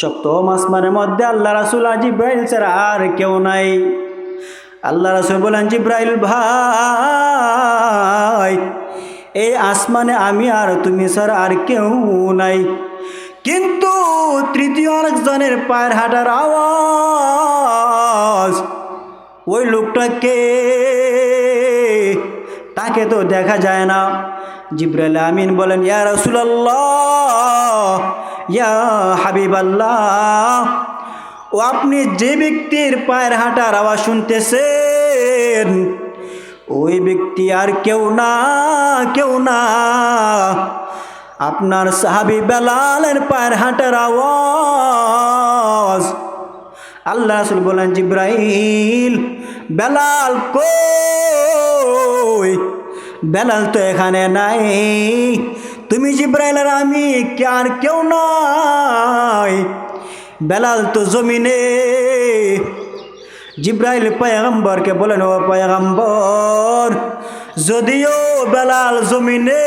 সপ্তম আসমানের মধ্যে আল্লাহ রাসুল জিব্রাইল ছাড়া আর কেউ নাই। আল্লাহ রাসুল বলেন, জিব্রাইল ভাই, এই আসমানে আমি আর তুমি স্যার আর কেউ নাই। কিন্তু তৃতীয় আরেকজনের পায়ের হাঁটার আওয়াজ, ওই লোকটাকে তাকে তো দেখা যায় না। জিব্রাইল আমিন বলেন, ইয়া রসুলাল্লাহ ইয়া হাবিব আল্লাহ ও আপনি যে ব্যক্তির পায়ের হাঁটার আওয়াজ শুনতেছেন, ওই ব্যক্তি আর কেউ না কেউ না। আপনার সাহাবি বেলালের পায়ের হাঁটার আওয়াজ। আল্লাহ রাসুল বলেন, জিব্রাইল, বেলাল কই? বেলাল তো এখানে নাই। তুমি জিব্রাইল আর আমি আর কেউ নাই? বেলাল তো জমিনে। জিব্রাইল পয়গম্বরকে বলেন, ও পয়গম্বর, যদিও বেলাল জমিনে,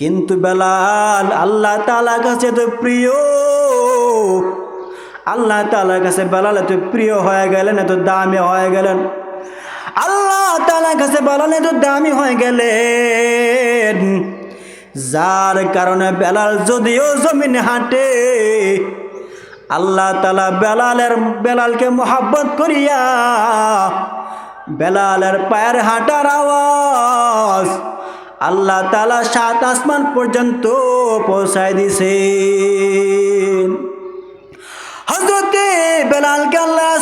কিন্তু বেলাল আল্লাহ তালা কাছে তো প্রিয়। আল্লাহ তালার কাছে বেলাল এত প্রিয় হয়ে গেলেন, এত দামে হয়ে গেলেন। আল্লাহ তালার কাছে বেলাল এত দামি হয়ে গেলেন যার কারণে বেলাল যদিও জমিনে হাঁটে, আল্লাহ তালা বেলালের, বেলালকে মোহাব্বত করিয়া বেলালের পায়ের হাঁটার আওয়াজ আল্লাহ তালা সাত আসমান পর্যন্ত পৌঁছায় দিছে হজরতে বেলালকে আল্লাহ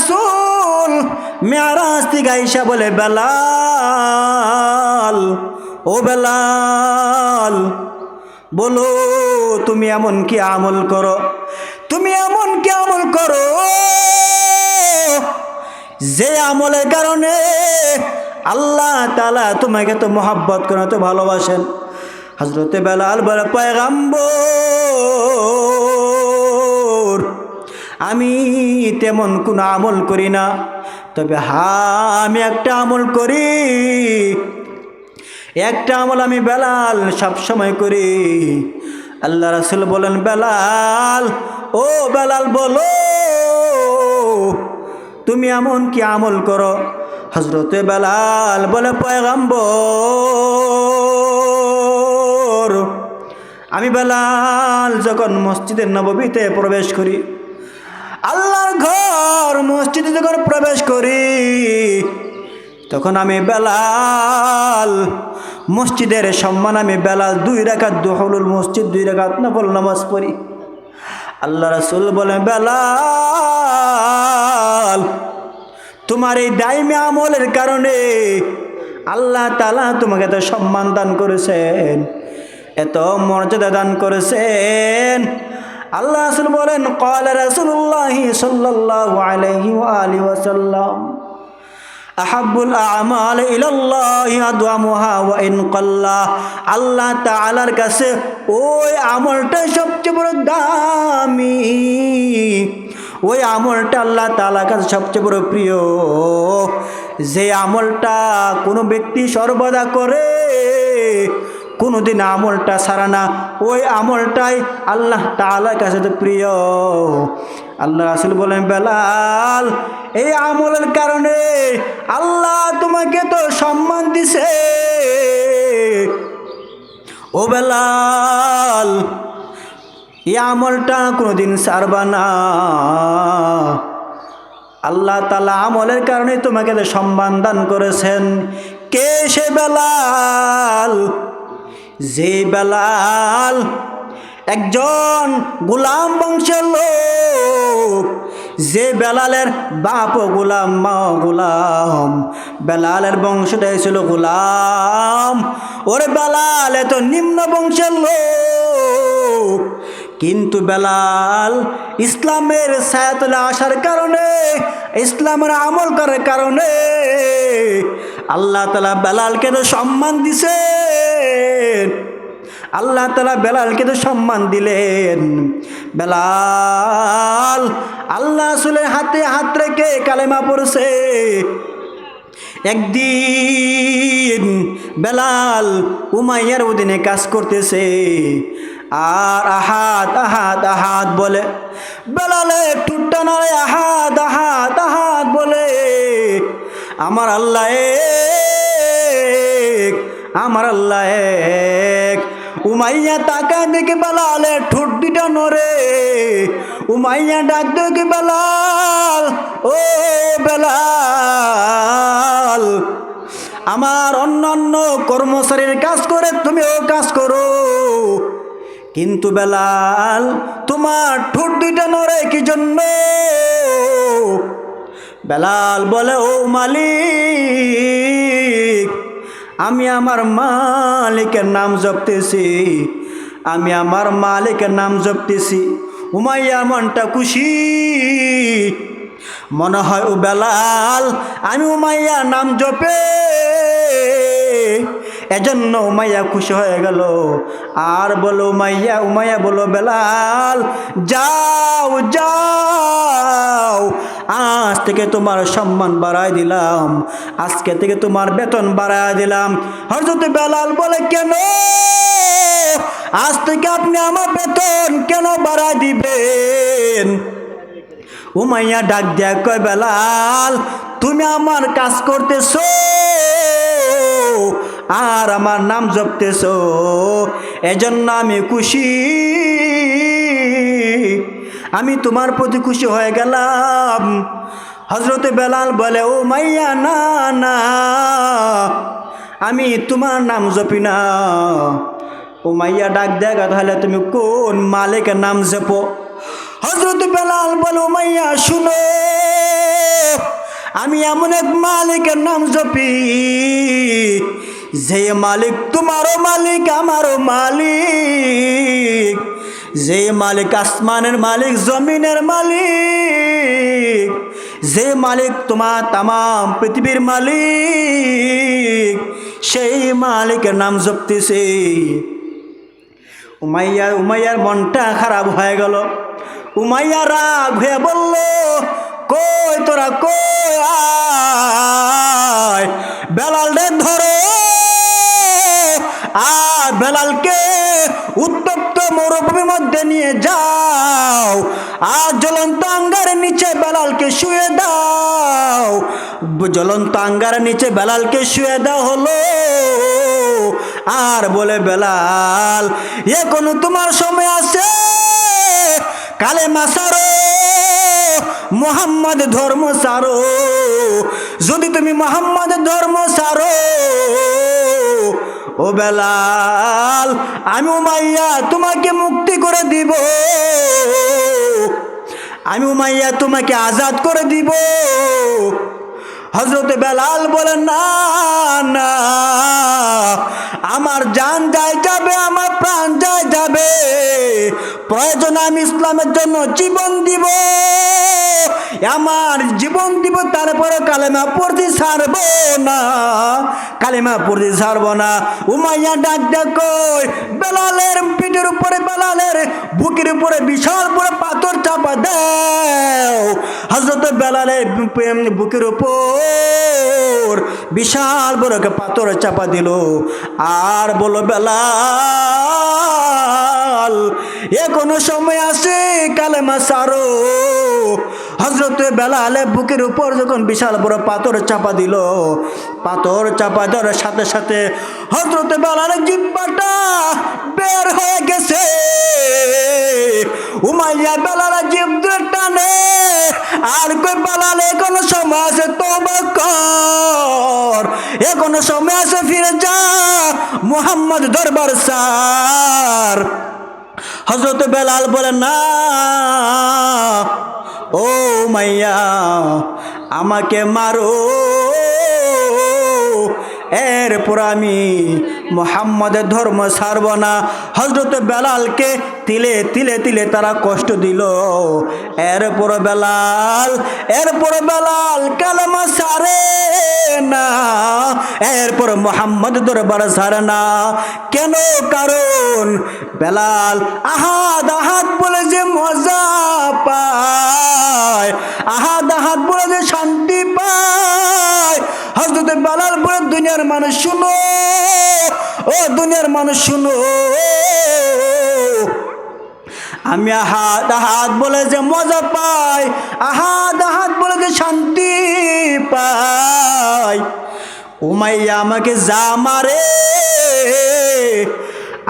মেয়ারাজ থেকে আইসা বলে, বেলাল, ও বেলাল, বলো তুমি এমন কি আমল করো? তুমি এমন কি আমল করো? যে আমলের কারণে আল্লাহ তালা তোমাকে তো মোহাব্বত করে তো ভালোবাসেন। হজরতে বেলাল বলে, পয়গাম্বর, আমি তেমন কোনো আমল করি না। তবে হা, আমি একটা আমল করি। একটা আমল আমি বেলাল সব সময় করি। আল্লাহ রাসুল বলেন, বেলাল, ও বেলাল বলো, তুমি এমন কি আমল করো? হজরতে বেলাল বলে, পয়গাম্বর, আমি বেলাল যখন মসজিদের নববীতে প্রবেশ করি, আল্লাহর ঘর মসজিদে যখন প্রবেশ করি, তখন আমি বেলাল, মসজিদের সম্মান আমি বেলাল, দুই রাখাত দুহলুল মসজিদ, দুই রাখাত নফল নামাজ পড়ি। আল্লাহ রাসুল বলে, বেলাল, তোমার এই দাইমে আমলের কারণে আল্লাহ তালা তোমাকে এত সম্মান দান করেছেন, এত মর্যাদা দান করেছেন। আল্লাহ রাসুল বলেন কল রসুল্লাহ সাল্লাহ আলহি আলি ওয়াসাল্লাম আহাবুল আমাল ইলাল্লাহি আদওয়ামুহা ওয়া ইন কাল্লা আল্লাহ তাআলার কাছে ওই আমলটা সবচেয়ে বড় দামি। ওই আমলটা আল্লাহ তাআলার কাছে সবচেয়ে বড় প্রিয়। যে আমলটা কোনো ব্যক্তি সর্বদা করে কোনোদিন আমলটা সারা না। ওই আমলটাই আল্লাহ তাআলার কাছে তো প্রিয়। আল্লাহ রাসুল বলেন, বেলাল, এই আমলের কারণে আল্লাহ তোমাকে তো সম্মান দিছে। ও বেলাল, এই আমলটা কোনোদিন সারবা না। আল্লাহ তালা আমলের কারণে তোমাকে সম্মান দান করেছেন। কে সে বেলাল? যে বেলাল একজন গোলাম বংশের লোক, যে বেলালের বাপ গোলাম, মা গোলাম, বেলালের বংশটাই ছিল গোলাম। ওরে বেলাল এত নিম্ন বংশের লোক। কিন্তু বেলাল ইসলামের সায়াতলে আসার কারণে, ইসলামের আমল করার কারণে আল্লাহ তালা বেলালকে তো সম্মান দিছে। আল্লাহ তালা বেলালকে তো সম্মান দিলেন। বেলাল, আল্লাহ আসলে হাতে হাত রেখে কালেমা পড়ছে। একদিন বেলাল উমাইয়ার অধীনে কাজ করতেছে, আর আহাত আহাত আহাদ বলে, বেলালে টুটটা নারে আহাদ আহাদ আহাদ বলে, আমার আল্লাহ এক, আমার আল্লাহ এক। উমাইয়া তাকা দেখে বেলালে ঠুট দুটা নরে উমাইয়া ডাক দেখে বেলাল, ও বেলাল, আমার অন্য অন্য কর্মচারীর কাজ করে তুমিও কাজ করো। কিন্তু বেলাল, তোমার ঠোঁট দুইটা নড়ে, কি জন্য? বেলাল বলে, ও মালিক আমি আমার মালিকের নাম জপতেছি। আমি আমার মালিকের নাম জপতেছি। উমাইয়া মনটা খুশি। মনে হয় ও বেলাল, আমি উমাইয়া নাম জপে। এজন্য উমাইয়া খুশি হয়ে গেল। আর বলো উমাইয়া উমাইয়া বলো, বেলাল, যাও যাও। আজ থেকে তোমার সম্মান বাড়ায় দিলাম। আজকে থেকে তোমার বেতন বাড়ায় দিলাম। হরজত বেলাল বলে, কেন? আজ থেকে আপনি আমার বেতন কেন বাড়ায় দিবেন? উমাইয়া ডাক দেয়া কয়, বেলাল, তুমি আমার কাজ করতেছ? আর আমার নাম জপতেছ, এজন্য আমি খুশি। আমি তোমার প্রতি খুশি হয়ে গেলাম। হজরতে বেলাল বলে, ও মাইয়া, না না, আমি তোমার নাম জপি না। ও মাইয়া, ডাক দেখা তাহলে তুমি কোন মালিকের নাম জপো? হজরত বেলাল বলো মাইয়া, শুনো, আমি এমন এক মালিকের নাম জপি যে মালিক তোমারও মালিক, আমারও মালিক। যে মালিক আসমানের মালিক, জমিনের মালিক। যে মালিক তোমার তাম পৃথিবীর মালিক। সেই মালিকের নাম জপতেছে। উমাইয়ার উমাইয়ার মনটা খারাপ হয়ে গেল। উমাইয়া রাগ হয়ে বলল, কই তোরা, কই আয়? বেলাল ধরো আর বেলালকে উত্তপ্ত মরুভূমির মধ্যে নিয়ে যাও। আর জ্বলন্ত আঙ্গারের নিচে বেলালকে শুয়ে দাও। জ্বলন্ত আঙ্গারের নিচে বেলালকে শুয়ে দাও হলো। আর বলে বেলাল এ এখনও তোমার সময় আছে। কালে মাসারো মোহাম্মদ ধর্ম সারো। যদি তুমি মোহাম্মদ ধর্ম সারো ও বেলাল, আমি উমাইয়া তোমাকে মুক্তি করে দিব। আমি উমাইয়া তোমাকে আজাদ করে দিব। হজরত বেলাল বলে না না, আমার জান যায় যাবে, আমার প্রাণ যায় যাবে। প্রয়োজন আমি ইসলামের জন্য জীবন দিব। আমার জীবন দিব তারপরে কালেমা পড়তে ছাড়ব না। কালেমা পড়তে ছাড়ব না। উমাইয়া ডাক ডাক বেলালের পিঠের উপরে বেলালের বুকের উপরে বিশাল বড় পাথর চাপা দাও। হজরত বেলালের বুকের উপর বিশাল বড় পাথর চাপা দিল। আর বলো বেলাল কোনো সময় আছে কালেমা সারো হজরত বেলালে বুকের উপর যখন বিশাল বড় পাথর চাপা দিল, পাথর চাপা দেওয়ার সাথে সাথে হজরত বেলালের জিব্বাটা বের হয়ে গেছে। উমাইয়া বেলালা জিব টানে, আর কই বেলালে, এখনও সময় আছে তবা কর। এখনও সময় আছে, ফিরে যা, মোহাম্মদ দরবার সার হজরত বেলাল বলে, না ও মাইয়া আমাকে মারো। এরপর আমি মোহাম্মদের ধর্ম ছাড়ব না। হজরত বেলালকে তিলে তিলে তিলে তারা কষ্ট দিল। এরপর বেলাল এরপর বেলাল কালামা সারে না। এরপর মোহাম্মদ দরবার সারে না। কেন? কারণ বেলাল আহাদ আহাদ বলে যে মজা পায়। আহাদ আহাদ বলে যে শান্তি পায়। হজরত বেলাল বলে, দুনিয়ার মানুষ, শুনো। ও দুনিয়ার মানুষ, শুনো। আমি আহাত আহাত বলে যে মজা পাই আহাত আহাত বলে যে শান্তি পাই। উমাইয়া আমাকে যা মারে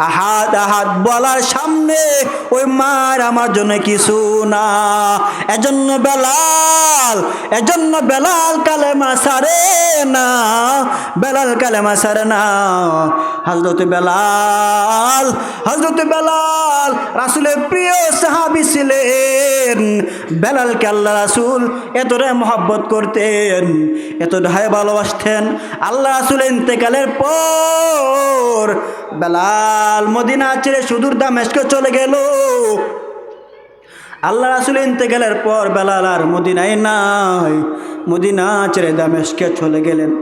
আহাত আহাত বলার সামনে ওই মার আমার জন্য কিছু না। এজন্য বেলাল এজন্য বেলাল কালেমা সারে। না, বেলাল কালেমা সারে না। হজরত বেলাল হজরত বেলাল, রাসুলের প্রিয় সাহাবি ছিলেন। বেলালকে আল্লাহ রাসুল এতটাই মহব্বত করতেন এতটাই ভালোবাসতেন। আল্লাহ রাসুল ইন্তেকালের পর বেলাল মদিনা ছেড়ে সুদূর দামেশকে চলে গেল। আল্লাহ রাসুল ইন্তেকালের পর বেলাল আর মদিনায় নাই। মদিনা ছেড়ে দামেশকে চলে গেলেন।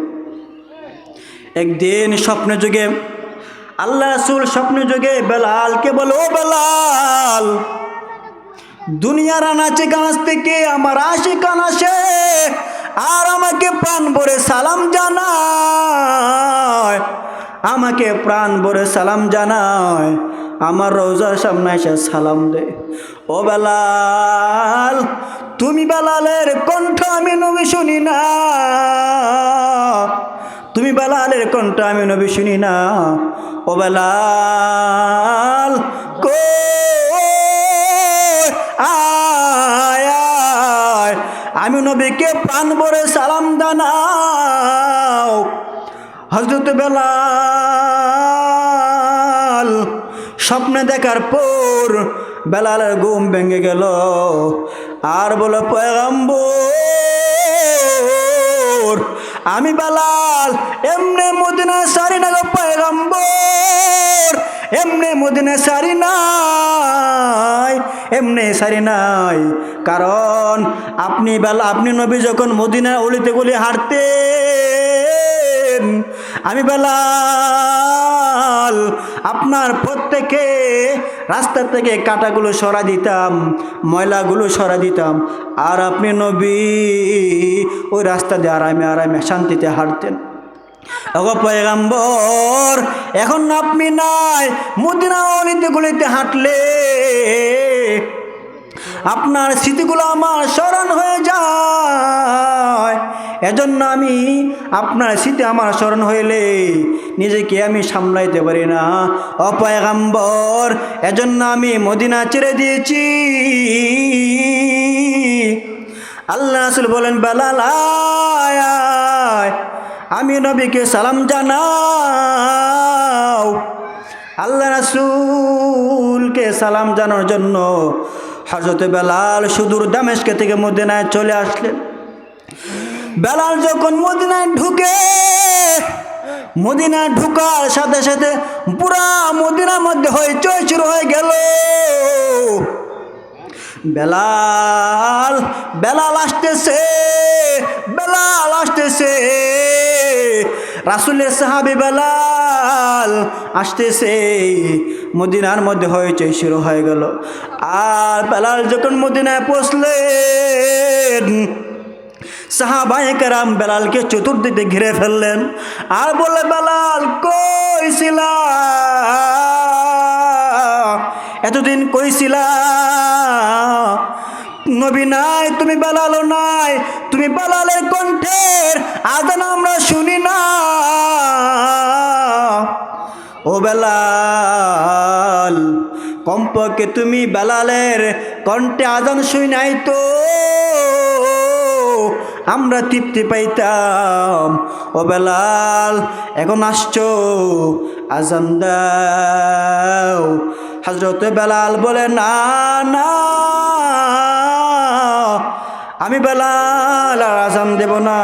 একদিন স্বপ্ন যুগে আল্লাহ রাসুল স্বপ্ন যুগে বেলালকে বলো, "ও বেলাল দুনিয়ার আনাচে গাছ থেকে, আমার আশি কান আসে আর আমাকে প্রাণ ভরে সালাম জানায়, আমাকে প্রাণ ভরে সালাম জানায় আমার রোজার সামনে এসে সালাম দে। ও বেলাল, তুমি বেলালের কণ্ঠ আমি নবী শুনি না। তুমি বেলালের কণ্ঠ আমি নবী শুনি না। ও বেলাল আমি নবীকে প্রাণ ভরে সালাম দানাও হজরত বেলাল স্বপ্নে দেখার পর বেলালের ঘুম ভেঙে গেল। আর বলে, পয়গাম্বর, আমি বেলাল, এমনি মদিনা সারি না গো পয়গাম্বর, এমনি মদিনা সারি নাই, এমনি সারি নাই। কারণ আপনি বেলা, আপনি নবী যখন মদিনা অলিতে গলি হাঁটতেন, আমি বেলাল আপনার প্রত্যেকে রাস্তা থেকে কাটাগুলো সরা দিতাম, ময়লাগুলো সরা দিতাম। আর আপনি নবী, ওই রাস্তা দিয়ে আরামে আরামে শান্তিতে হাঁটতেন। ওগো পয়গাম্বর, এখন আপনি নাই, মদিনা অলিতে গলিতে হাঁটলে আপনার স্মৃতিগুলো আমার স্মরণ হয়ে যায়। এজন্য আমি আপনার স্মৃতি আমার স্মরণ হইলে নিজেকে আমি সামলাইতে পারি না। অপয়গাম্বর এজন্য আমি মদিনা ছেড়ে দিয়েছি। আল্লাহ রাসুল বলেন বেলাল আয় আয়, আমি নবীকে সালাম জানাও। আল্লাহ রাসুলকে সালাম জানার জন্য হজরত বেলাল সুদূর দামেশকে থেকে মদিনায় চলে আসলেন। বেলাল যখন মদিনায় ঢুকে, মদিনায় ঢুকার সাথে সাথে পুরা মদিনার মধ্যে হইচই শুরু হয়ে গেল। বেলাল বেলাল আসতেছে বেলাল আসতেছে। রাসুলের সাহাবি বেলাল আসতেছে, মদিনার মধ্যে হয়েছে শুরু হয়ে গেল। আর বেলাল যখন মদিনায় পৌঁছলেন সাহাবাই কারাম বেলালকে চতুর্দিকে ঘিরে ফেললেন। আর বলে বেলাল কইছিলা এতদিন কইছিলা নবী নাই, তুমি বেলালও নাই, তুমি বেলালের কণ্ঠের আদান আমরা শুনি না। ও বেলাল, কমপক্ষে তুমি বেলালের কণ্ঠে আদান শুই নাই তো? আমরা তৃপ্তি পাইতাম। ও বেলাল, এখন আসছো? আজান দাও। হজরত বেলাল বলে, না না। আমি বেলাল আর আজান দেব না।